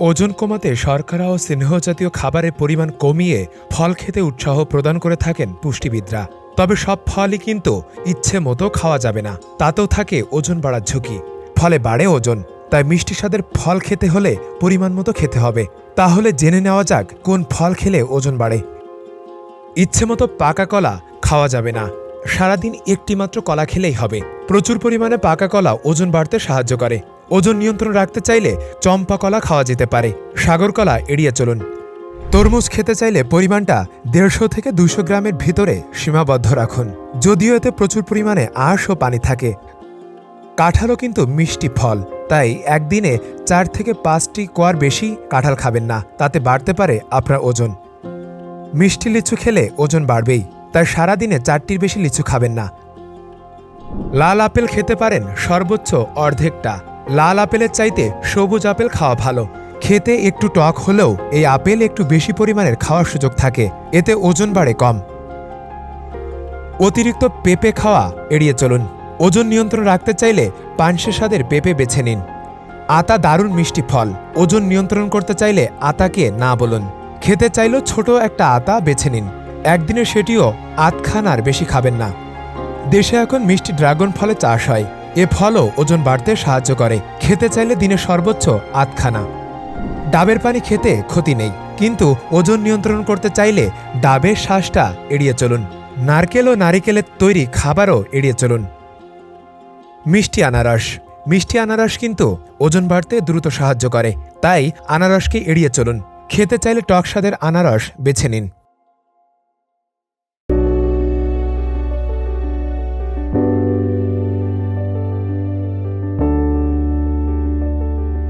ওজন কমাতে শর্করা ও স্নেহজাতীয় খাবারের পরিমাণ কমিয়ে ফল খেতে উৎসাহ প্রদান করে থাকেন পুষ্টিবিদরা। তবে সব ফলই কিন্তু ইচ্ছে মতো খাওয়া যাবে না। তাতেও থাকে ওজন বাড়ার ঝুঁকি। ফলে বাড়ে ওজন, তাই মিষ্টি স্বাদের ফল খেতে হলে পরিমাণ মতো খেতে হবে। তাহলে জেনে নেওয়া যাক কোন ফল খেলে ওজন বাড়ে। ইচ্ছে মতো পাকা কলা খাওয়া যাবে না। সারাদিন একটি মাত্র কলা খেলেই হবে। প্রচুর পরিমাণে পাকা কলা ওজন বাড়তে সাহায্য করে। ওজন নিয়ন্ত্রণ রাখতে চাইলে চম্পা কলা খাওয়া যেতে পারে। সাগর কলা, এড়িয়ে চলুন। তরমুজ খেতে চাইলে পরিমাণটা দেড়শো থেকে দুশো গ্রামের ভিতরে সীমাবদ্ধ রাখুন। যদিও এতে প্রচুর পরিমাণে আঁশ ও পানি থাকে। কাঁঠালও কিন্তু মিষ্টি ফল, তাই একদিনে চার থেকে পাঁচটি কোয়ার বেশি কাঁঠাল খাবেন না, তাতে বাড়তে পারে আপনার ওজন। মিষ্টি লিচু খেলে ওজন বাড়বেই, তাই সারাদিনে চারটির বেশি লিচু খাবেন না। লাল আপেল খেতে পারেন সর্বোচ্চ অর্ধেকটা। লাল আপেলের চাইতে সবুজ আপেল খাওয়া ভালো। খেতে একটু টক হলেও এই আপেল একটু বেশি পরিমাণের খাওয়ার সুযোগ থাকে। এতে ওজন বাড়ে কম। অতিরিক্ত পেঁপে খাওয়া এড়িয়ে চলুন। ওজন নিয়ন্ত্রণ রাখতে চাইলে পানসে স্বাদের পেঁপে বেছে নিন। আতা দারুণ মিষ্টি ফল। ওজন নিয়ন্ত্রণ করতে চাইলে আতাকে না বলুন। খেতে চাইলেও ছোট একটা আতা বেছে নিন। একদিনে সেটিও আতখান আর বেশি খাবেন না। দেশে এখন মিষ্টি ড্রাগন ফলে চাষ হয়। এ ফলও ওজন বাড়তে সাহায্য করে। খেতে চাইলে দিনে সর্বোচ্চ আধখানা। ডাবের পানি খেতে ক্ষতি নেই, কিন্তু ওজন নিয়ন্ত্রণ করতে চাইলে ডাবের শ্বাসটা এড়িয়ে চলুন। নারকেল ও নারিকেলের তৈরি খাবারও এড়িয়ে চলুন। মিষ্টি আনারস। মিষ্টি আনারস কিন্তু ওজন বাড়তে দ্রুত সাহায্য করে, তাই আনারসকে এড়িয়ে চলুন। খেতে চাইলে টক স্বাদের আনারস বেছে নিন।